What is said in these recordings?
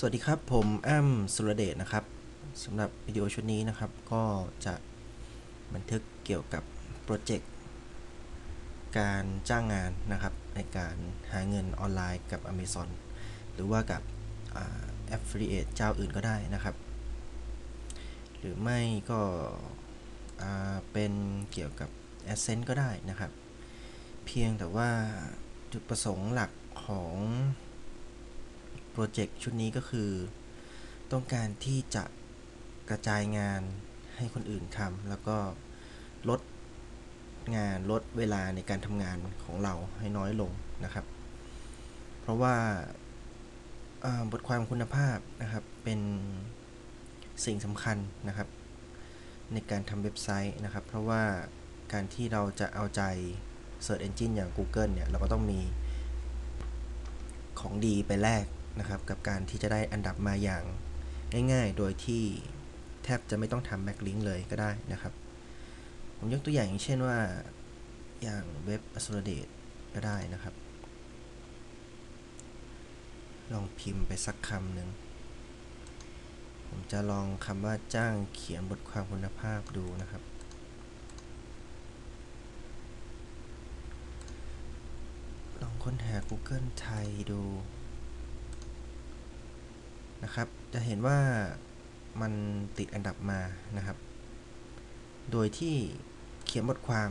สวัสดีครับ ผมแอมสุรเดชนะครับสำหรับวิดีโอชุดนี้นะครับ ก็จะบันทึกเกี่ยวกับโปรเจกต์การจ้างงานนะครับ ในการหาเงินออนไลน์กับ Amazon หรือว่ากับ Affiliate เจ้าอื่นก็ได้นะครับ หรือไม่ก็เป็นเกี่ยวกับ Ascent ก็ได้นะครับ เพียงแต่ว่าจุดประสงค์หลักของ ปรเจกต์ชุดนี้ก็คือ ต้องการที่จะกระจายงานให้คนอื่นทำแล้วก็ลดงานลดเวลาในการทำงานของเราให้น้อยลงนะครับ เพราะว่าบทความคุณภาพนะครับเป็นสิ่งสำคัญนะครับ ในการทำเว็บไซต์นะครับ เพราะว่าการที่เราจะเอาใจ Search Engine อย่าง Google เนี่ย เราก็ต้องมีของดีไปแลก นะครับกับการที่จะได้อันดับมาอย่างง่าย ๆ โดยที่แทบจะไม่ต้องทำแบ็กลิงก์เลยก็ได้นะครับ ผมยกตัวอย่างอย่างเช่นว่าอย่างเว็บอสุรเดชก็ได้นะครับ ลองพิมพ์ไปสักคำหนึ่งผมจะลองคำว่าจ้างเขียนบทความคุณภาพดูนะครับ ลองค้นหา Google ไทยดู นะครับ จะเห็นว่ามันติดอันดับมานะครับ โดยที่เขียนบทความ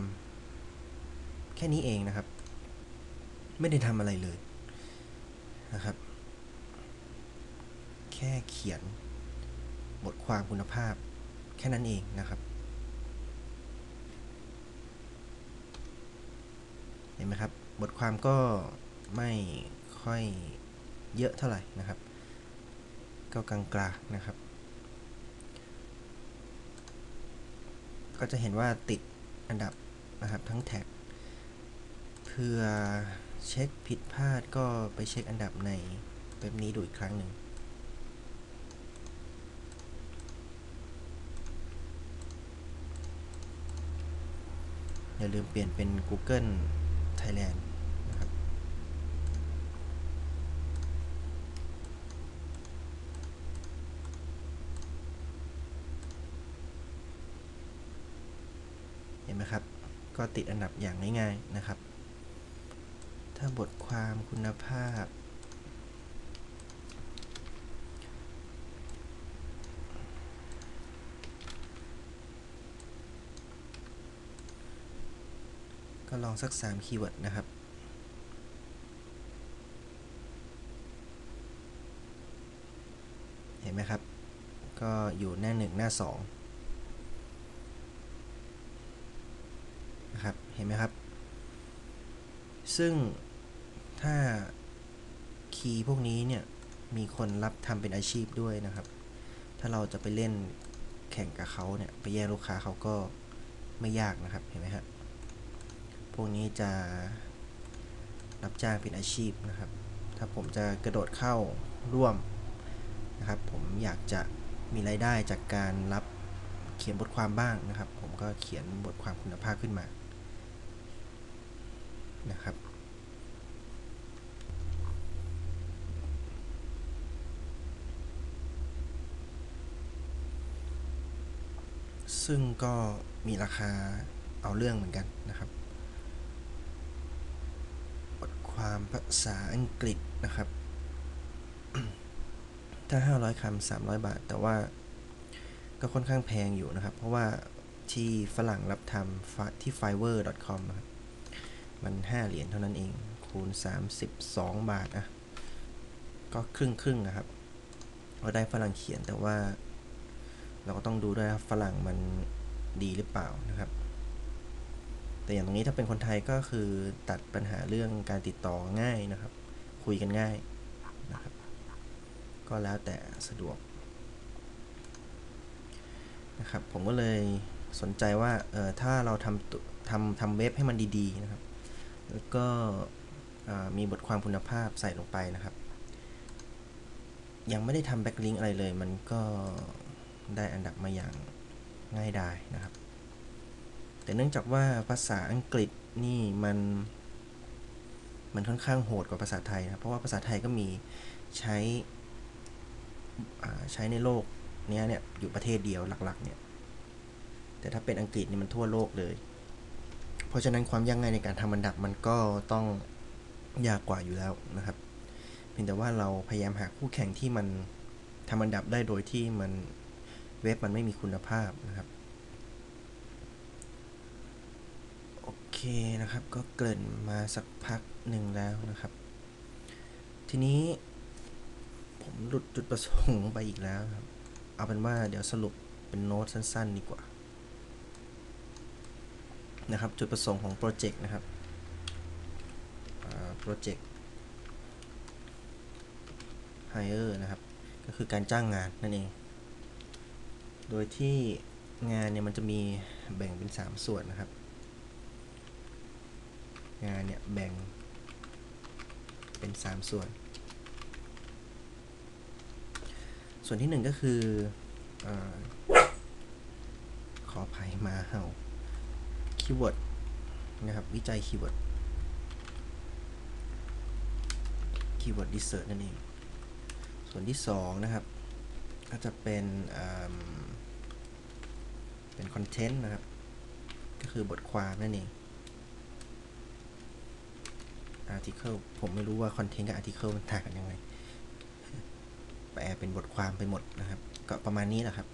แค่นี้เองนะครับ ไม่ได้ทำอะไรเลยนะครับ แค่เขียนบทความคุณภาพแค่นั้นเองนะครับ เห็นไหมครับ บทความก็ไม่ค่อยเยอะเท่าไหร่นะครับ ก็กลางๆนะครับ ก็จะเห็นว่าติดอันดับนะครับทั้งแท็ก เพื่อเช็คผิดพลาดก็ไปเช็คอันดับในเว็บนี้ดูอีกครั้งหนึ่งอย่าลืมเปลี่ยนเป็น Google Thailand เห็นไหมครับ ก็ติดอันดับอย่างง่ายๆนะครับ ถ้าบทความคุณภาพ ก็ลองสัก 3 คีย์เวิร์ดนะครับเห็นไหมครับ ก็อยู่หน้า 1 หน้า 2ครับ เห็นไหมครับ ซึ่งถ้าคีย์พวกนี้เนี่ย มีคนรับทำเป็นอาชีพด้วยนะครับ ถ้าเราจะไปเล่นแข่งกับเขาเนี่ย ไปแย่งลูกค้าเขาก็ไม่ยากนะครับ เห็นไหมครับพวกนี้จะรับจ้างเป็นอาชีพนะครับ ถ้าผมจะกระโดดเข้าร่วมนะครับ ผมอยากจะมีรายได้จากการรับเขียนบทความบ้างนะครับ ผมก็เขียนบทความคุณภาพขึ้นมา นะครับ ซึ่งก็มีราคาเอาเรื่องเหมือนกันนะครับ บทความภาษาอังกฤษนะครับ ถ้า 500คำ300 บาท แต่ว่าก็ค่อนข้างแพงอยู่นะครับ เพราะว่าที่ฝรั่งรับทำที่ fiverr.com นะครับ มัน 5 เหรียญเท่านั้นเอง คูณ 32 บาทอะ ก็ครึ่งครึ่งนะครับ เราได้ฝรั่งเขียนแต่ว่า เราก็ต้องดูด้วยฝรั่งมันดีหรือเปล่านะครับ แต่อย่างตรงนี้ถ้าเป็นคนไทยก็คือตัดปัญหาเรื่องการติดต่อง่ายนะครับ คุยกันง่ายนะครับ ก็แล้วแต่สะดวกนะครับผมก็เลยสนใจว่าเออถ้าเราทำทำทำเว็บให้มันดีๆนะครับ แล้วก็มีบทความคุณภาพใส่ลงไปนะครับ ยังไม่ได้ทำแบ็กลิงก์อะไรเลย มันก็ได้อันดับมาอย่างง่ายดายนะครับ แต่เนื่องจากว่าภาษาอังกฤษนี่มันมันค่อนข้างโหดกว่าภาษาไทยนะเพราะว่าภาษาไทยก็มีใช้ใช้ในโลกเนี้ยเนี่ยอยู่ประเทศเดียวหลักๆเนี่ยแต่ถ้าเป็นอังกฤษนี่มันทั่วโลกเลย เพราะฉะนั้นความยากง่ายในการทำอันดับมันก็ต้องยากกว่าอยู่แล้วนะครับ เพียงแต่ว่าเราพยายามหาคู่แข่งที่มันทำอันดับได้โดยที่มันเว็บมันไม่มีคุณภาพนะครับโอเคนะครับก็เกริ่นมาสักพักหนึ่งแล้วนะครับ ทีนี้ผมหลุดจุดประสงค์ไปอีกแล้วครับ เอาเป็นว่าเดี๋ยวสรุปเป็นโน้ตสั้น ๆ ดีกว่า นะครับ จุดประสงค์ของโปรเจกต์นะครับโปรเจกต์ hire นะครับ ก็คือการจ้างงานนั่นเอง โดยที่งานเนี่ยมันจะมีแบ่งเป็น 3 ส่วนนะครับ งานเนี่ยแบ่งเป็น 3 ส่วน ส่วนที่ 1 ก็คืออขออภัยมาเห่า คีย์เวิร์ดนะครับ วิจัยคีย์เวิร์ดคีย์เวิร์ดรีเสิร์นั่นเอง ส่วนที่ 2 นะครับก็จะเป็นเป็นคอนเทนต์นะครับ ก็คือบทความนั่นเอง article ผมไม่รู้ว่าคอนเทนต์กับ article มันต่างกันยังไงแปลเป็นบทความไปหมดนะครับ ก็ประมาณนี้แหละครับ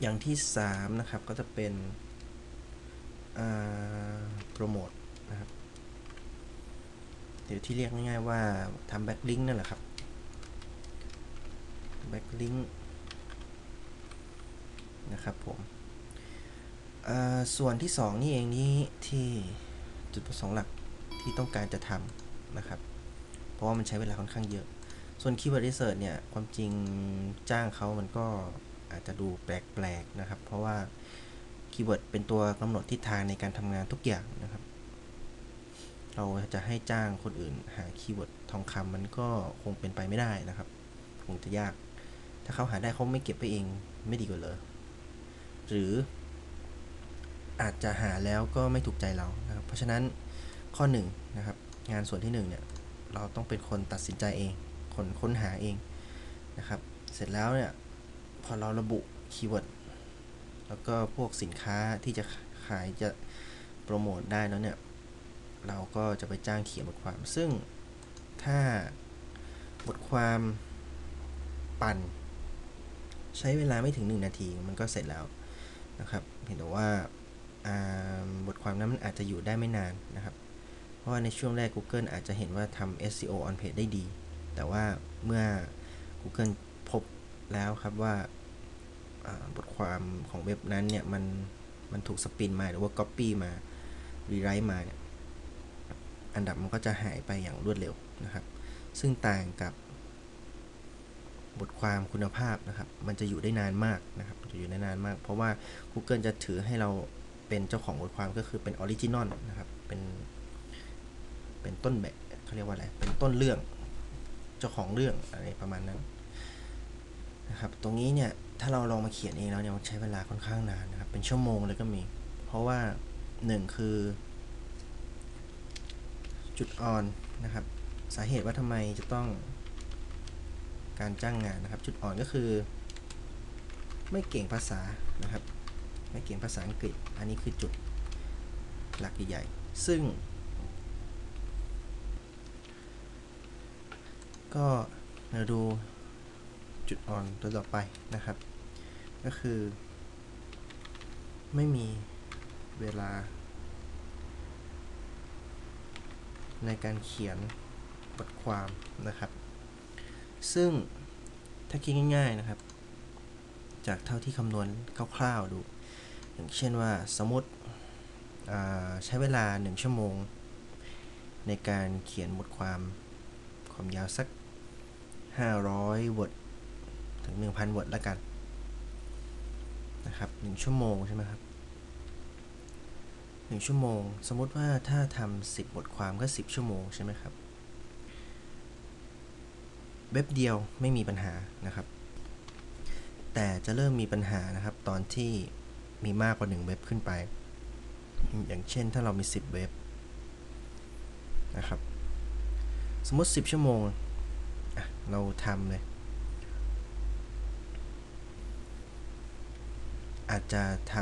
อย่างที่ 3 นะครับก็จะเป็น โปรโมทนะครับเดี๋ยวที่เรียกง่ายๆว่าทำแบ็กลิงก์นั่นแหละครับแบ็กลิงก์นะครับผมส่วนที่ 2 นี่เองนี่ที่จุดประสงค์หลักที่ต้องการจะทำนะครับ เพราะว่ามันใช้เวลาค่อนข้างเยอะ ส่วน Keyword Research เนี่ย ความจริงจ้างเขามันก็อาจจะดูแปลกๆนะครับ เพราะว่า คีย์เวิร์ดเป็นตัวกำหนดทิศทางในการทำงานทุกอย่างนะครับ เราจะให้จ้างคนอื่นหาคีย์เวิร์ดทองคำมันก็คงเป็นไปไม่ได้นะครับ คงจะยาก ถ้าเขาหาได้เขาไม่เก็บไปเองไม่ดีกว่าเลยหรืออาจจะหาแล้วก็ไม่ถูกใจเรานะครับ เพราะฉะนั้นข้อ1นนะครับ งานส่วนที่1เนี่ยเราต้องเป็นคนตัดสินใจเอง คนค้นหาเองนะครับ เสร็จแล้วเนี่ยพอเราระบุคีย์เวิร์ด แล้วก็พวกสินค้าที่จะขายจะโปรโมทได้แล้วเนี่ย เราก็จะไปจ้างเขียนบทความ ซึ่งถ้าบทความปั่น ใช้เวลาไม่ถึง 1 นาทีมันก็เสร็จแล้วนะครับ เห็นแต่ว่าบทความนั้นมันอาจจะอยู่ได้ไม่นานนะครับ เพราะว่าในช่วงแรก Google อาจจะเห็นว่าทำ SEO on page ได้ดี แต่ว่าเมื่อ Google พบแล้วครับว่า บทความของเว็บนั้นเนี่ยมันมันถูกสปินมาหรือว่า Copy มารีไรต์มาเนี่ยอันดับมันก็จะหายไปอย่างรวดเร็วนะครับ ซึ่งต่างกับบทความคุณภาพนะครับ มันจะอยู่ได้นานมากนะครับจะอยู่ได้นานมาก เพราะว่า Google จะถือให้เราเป็นเจ้าของบทความก็คือเป็นออริจินอลนะครับ เป็น เป็นต้นแบบเขาเรียกว่าอะไร เป็นต้นเรื่อง เจ้าของเรื่องอะไรประมาณนั้นนะครับ ตรงนี้เนี่ย ถ้าเราลองมาเขียนเองแล้วเนี่ยใช้เวลาค่อนข้างนานนะครับ เป็นชั่วโมงเลยก็มี เพราะว่า1คือ จุดอ่อนนะครับ สาเหตุว่าทำไมจะต้องการจ้างงานนะครับ จุดอ่อนก็คือ ไม่เก่งภาษานะครับ ไม่เก่งภาษาอังกฤษ อันนี้คือจุดหลักใหญ่ๆซึ่ง ก็มาดูจุดอ่อนตัวต่อไปนะครับ ก็คือ ไม่มีเวลา ในการเขียนบทความนะครับ ซึ่งถ้าคิดง่าย ๆนะครับ จากเท่าที่คำนวณคร่าวๆดู อย่างเช่นว่าสมมติใช้เวลา 1 ชั่วโมง ในการเขียนบทความความยาวสัก 500วอร์ดถึง 1,000วอร์ดล้วกัน นะครับ1ชั่วโมงใช่ไหมครับ1ชั่วโมง สมมติว่าถ้าทำ10บทความก็10ชั่วโมงใช่ไหมครับเว็บเดียวไม่มีปัญหานะครับ แต่จะเริ่มมีปัญหานะครับ ตอนที่มีมากกว่า 1 เว็บขึ้นไป อย่างเช่นถ้าเรามี 10 เว็บนะครับ สมมติ 10 ชั่วโมงเราทำเลย อาจจะท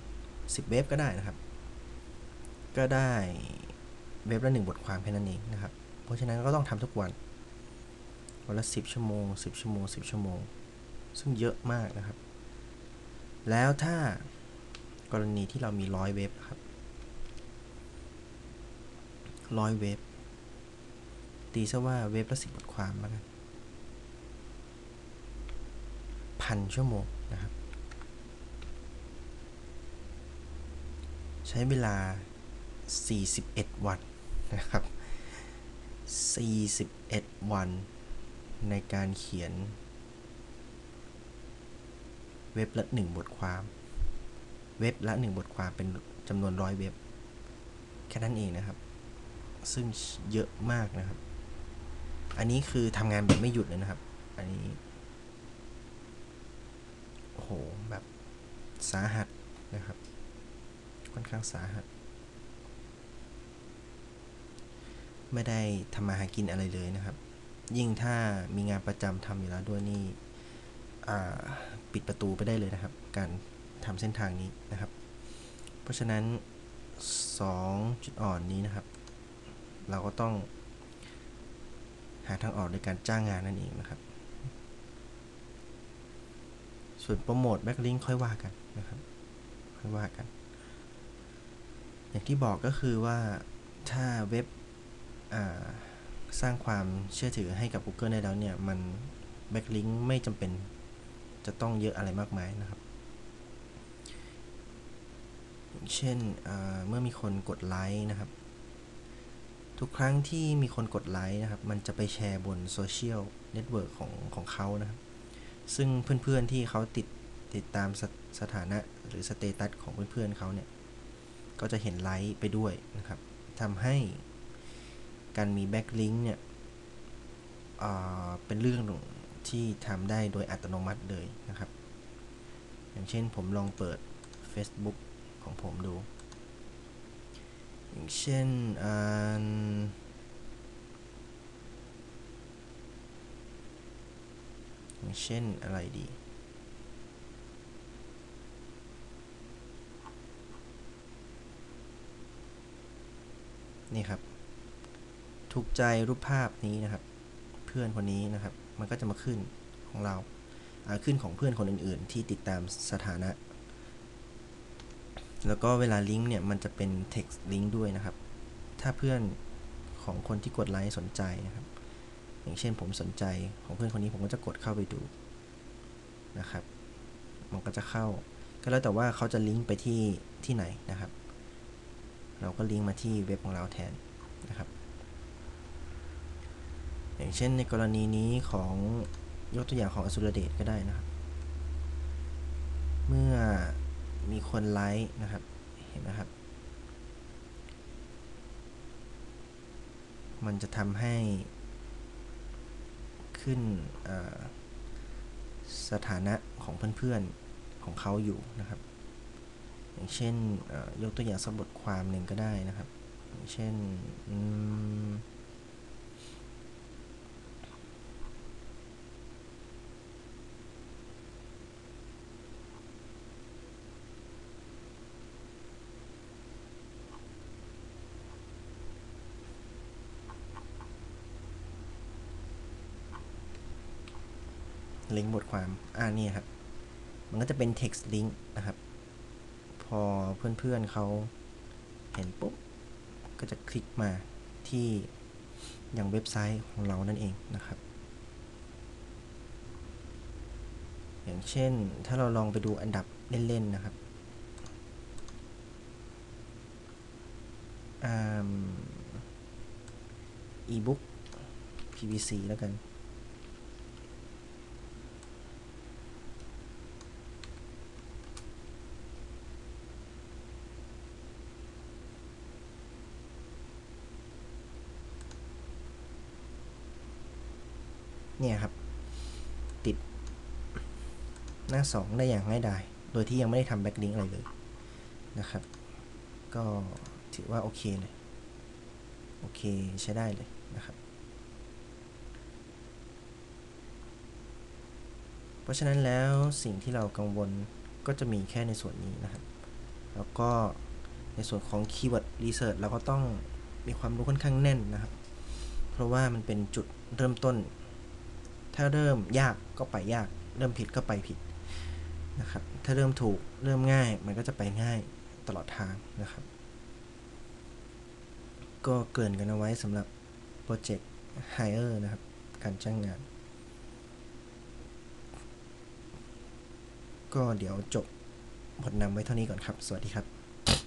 ำสิบเว็บก็ได้นะครับ ก็ได้เว็บละหนึ่งบทความแค่นั้นเองนะครับ เพราะฉะนั้นก็ต้องทำทุกวัน วันละสิบชั่วโมงสิบชั่วโมงสิบชั่วโมง ซึ่งเยอะมากนะครับ แล้วถ้ากรณีที่เรามีร้อยเว็บครับร้อยเว็บ ตีซะว่าเว็บละสิบบทความแล้วกันพันชั่วโมงนะครับ ช้เวลา 41 วันนะครับ 41 วันในการเขียน เว็บละหนึ่งบทความ เว็บละหนึ่งบทความเป็นจำนวนร้อยเว็บ แค่นั้นเองนะครับ ซึ่งเยอะมากนะครับ อันนี้คือทำงานแบบไม่หยุดเลยนะครับ อันนี้โอ้โห แบบสาหัสนะครับ ค่อนข้างสาหัส ไม่ได้ทำมาหากินอะไรเลยนะครับ ยิ่งถ้ามีงานประจำทำอยู่แล้วด้วยนี่ปิดประตูไปได้เลยนะครับ การทำเส้นทางนี้นะครับ เพราะฉะนั้น 2 จุดอ่อนนี้นะครับ เราก็ต้องหาทางออกโดยการจ้างงานนั่นเองนะครับ ส่วนโปรโมทแบ็กลิงค่อยว่ากันนะครับ ค่อยว่ากัน อย่างที่บอกก็คือว่าถ้าเว็บสร้างความเชื่อถือให้กับ Google ได้แล้วเนี่ย มันแบ็กลิงไม่จำเป็นจะต้องเยอะอะไรมากมายนะครับ เช่นเมื่อมีคนกดไลค์นะครับ ทุกครั้งที่มีคนกดไลค์นะครับ มันจะไปแชร์บนโซเชียลเน็ตเวิร์กของของเขานะครับ ซึ่งเพื่อนๆที่เขาติดติดตามสสถานะหรือสเตตัสของเพื่อนๆเขาเนี่ย ก็จะเห็นไลค์ไปด้วยนะครับทำให้การมีแบ็กลิงก์เนี่ยเป็นเรื่องที่ทำได้โดยอัตโนมัติเลยนะครับ อย่างเช่นผมลองเปิด Facebook ของผมดู อย่างเช่นอย่างเช่นอะไรดี นี่ครับ ถูกใจรูปภาพนี้นะครับ เพื่อนคนนี้นะครับ มันก็จะมาขึ้นของเราขึ้นของเพื่อนคนอื่น ๆ ที่ติดตามสถานะ แล้วก็เวลาลิงก์เนี่ยมันจะเป็น text link ด้วยนะครับ ถ้าเพื่อนของคนที่กดไลค์สนใจนะครับ อย่างเช่นผมสนใจของเพื่อนคนนี้ผมก็จะกดเข้าไปดูนะครับ มันก็จะเข้า ก็แล้วแต่ว่าเขาจะลิงก์ไปที่ที่ไหนนะครับ เราก็ลิงก์มาที่เว็บของเราแทนนะครับ อย่างเช่นในกรณีนี้ของยกตัวอย่างของอสุรเดชก็ได้นะครับ เมื่อมีคนไลค์นะครับ เห็นไหมครับ มันจะทำให้ขึ้นสถานะของเพื่อนๆของเขาอยู่นะครับ อย่างเช่นยกตัวอย่างสักบทความหนึ่งก็ได้นะครับ อย่างเช่นลิงก์บทความ อ่านี่ครับ มันก็จะเป็น text link นะครับ พอเพื่อนๆเขาเห็นปุ๊บ ก็จะคลิกมาที่อย่างเว็บไซต์ของเรานั่นเองนะครับ อย่างเช่นถ้าเราลองไปดูอันดับเล่นๆนะครับอีบุ๊ก PVC แล้วกัน เนี่ยครับ ติดหน้า 2 ได้อย่างง่ายดาย โดยที่ยังไม่ได้ทำแบ็กลิงก์อะไรเลยนะครับ ก็ถือว่าโอเคเลย โอเคใช้ได้เลยนะครับ เพราะฉะนั้นแล้วสิ่งที่เรากังวลก็จะมีแค่ในส่วนนี้นะครับ แล้วก็ในส่วนของ Keyword Research เราก็ต้องมีความรู้ค่อนข้างแน่นนะครับ เพราะว่ามันเป็นจุดเริ่มต้น ถ้าเริ่มยากก็ไปยาก เริ่มผิดก็ไปผิดนะครับ ถ้าเริ่มถูกเริ่มง่ายมันก็จะไปง่ายตลอดทางนะครับ ก็เกินกันเอาไว้สำหรับโปรเจกต์ Hire นะครับ การจ้างงาน ก็เดี๋ยวจบบทนำไว้เท่านี้ก่อนครับ สวัสดีครับ